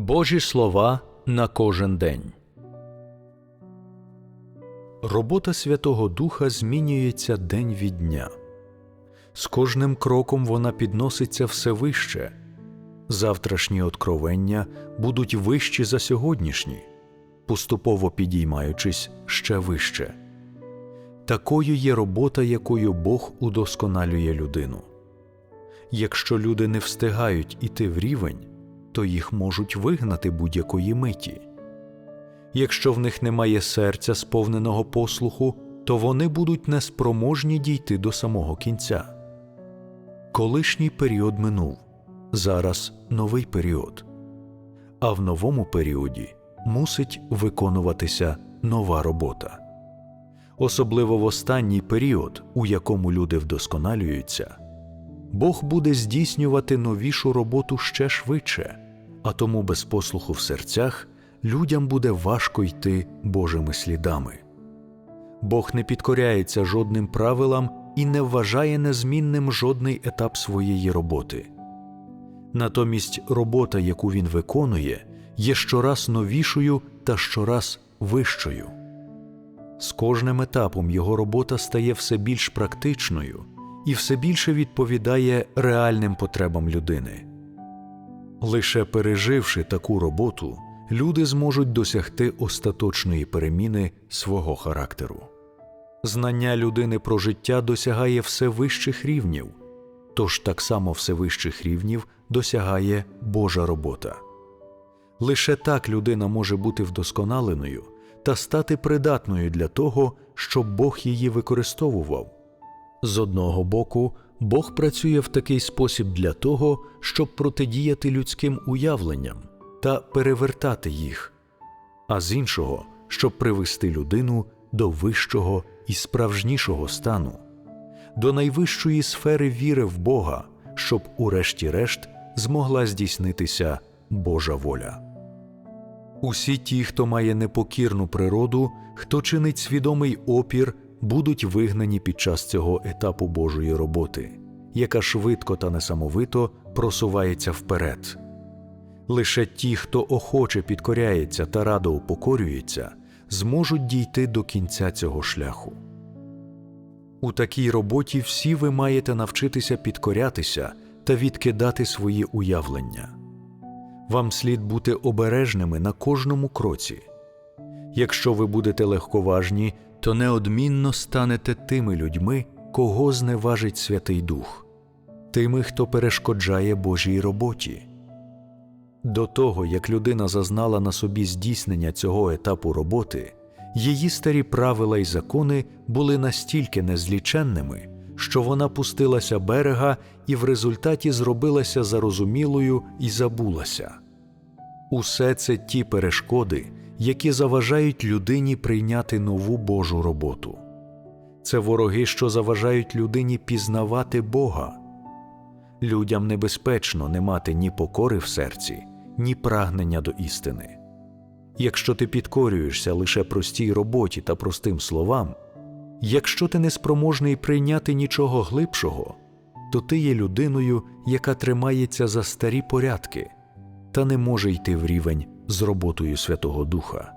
Божі слова на кожен день. Робота Святого Духа змінюється день від дня. З кожним кроком вона підноситься все вище. Завтрашні откровення будуть вищі за сьогоднішні, поступово підіймаючись ще вище. Такою є робота, якою Бог удосконалює людину. Якщо люди не встигають іти в рівень, то їх можуть вигнати будь-якої миті. Якщо в них немає серця, сповненого послуху, то вони будуть неспроможні дійти до самого кінця. Колишній період минув, зараз новий період. А в новому періоді мусить виконуватися нова робота. Особливо в останній період, у якому люди вдосконалюються, Бог буде здійснювати новішу роботу ще швидше, а тому без послуху в серцях людям буде важко йти Божими слідами. Бог не підкоряється жодним правилам і не вважає незмінним жодний етап своєї роботи. Натомість робота, яку він виконує, є щораз новішою та щораз вищою. З кожним етапом його робота стає все більш практичною і все більше відповідає реальним потребам людини. Лише переживши таку роботу, люди зможуть досягти остаточної переміни свого характеру. Знання людини про життя досягає все вищих рівнів, тож так само все вищих рівнів досягає Божа робота. Лише так людина може бути вдосконаленою та стати придатною для того, щоб Бог її використовував. З одного боку, Бог працює в такий спосіб для того, щоб протидіяти людським уявленням та перевертати їх, а з іншого, щоб привести людину до вищого і справжнішого стану, до найвищої сфери віри в Бога, щоб, урешті-решт, змогла здійснитися Божа воля. Усі ті, хто має непокірну природу, хто чинить свідомий опір, будуть вигнані під час цього етапу Божої роботи, яка швидко та несамовито просувається вперед. Лише ті, хто охоче підкоряється та радо упокорюється, зможуть дійти до кінця цього шляху. У такій роботі всі ви маєте навчитися підкорятися та відкидати свої уявлення. Вам слід бути обережними на кожному кроці. Якщо ви будете легковажні, то неодмінно станете тими людьми, кого зневажить Святий Дух, тими, хто перешкоджає Божій роботі. До того, як людина зазнала на собі здійснення цього етапу роботи, її старі правила й закони були настільки незліченними, що вона пустилася берега і в результаті зробилася зарозумілою і забулася. Усе це ті перешкоди, які заважають людині прийняти нову Божу роботу. Це вороги, що заважають людині пізнавати Бога. Людям небезпечно не мати ні покори в серці, ні прагнення до істини. Якщо ти підкорюєшся лише простій роботі та простим словам, якщо ти не спроможний прийняти нічого глибшого, то ти є людиною, яка тримається за старі порядки та не може йти в рівень з роботою Святого Духа.